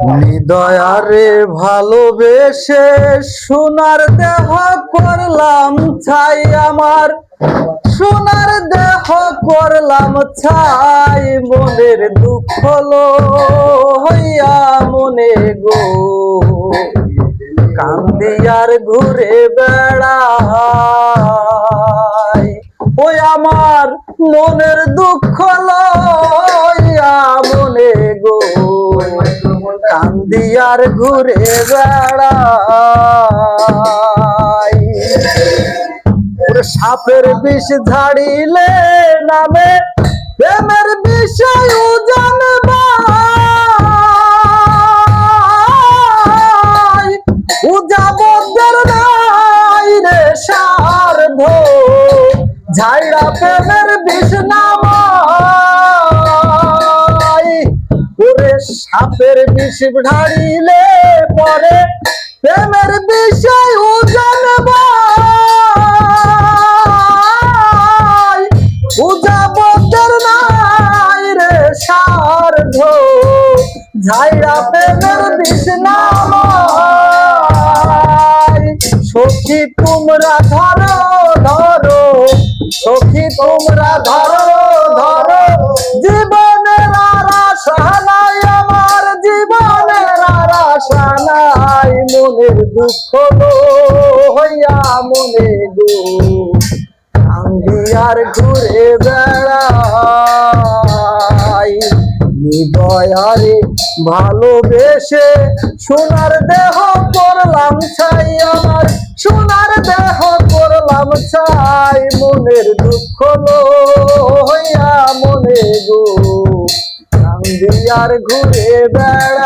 হৃদয়ারে ভালোবেসে সোনার দেহ করলাম ছাই আমার। সোনার দেহ করলাম ছাই, মনের দুঃখ হইয়া মনে গো। কান্দিয়ার ঘুরে বেড়াই, ওই আমার মনের দুঃখ লইয়া কান্দিয়ার ঘুরে বেড়াই। সাপের বিষ ঝাড়িলে নামে প্রেমের বিষয় জানবাই উজাবদের নাই রে সার্ধ ঝাইরা প্রেমের বিষ ওরে সাপের বিষ ঢাড়িলে পরে প্রেমের বিষয় জানবাই উজাবদের নাই রে সার্ধ ঝাইরা প্রেমের বিষ নামাই। সখী তোমরা ধরো ধরো। সখী তোমরা ধরো মনের দুঃখ হইয়া মনে গো আর ঘুরে বেড়াই। হৃদয়ারে ভালোবেসে সোনার দেহ করলাম ছাই আমার, সোনার দেহ করলাম ছাই। মনের দুঃখ হইয়া মনে গো আর ঘুরে বেড়াই।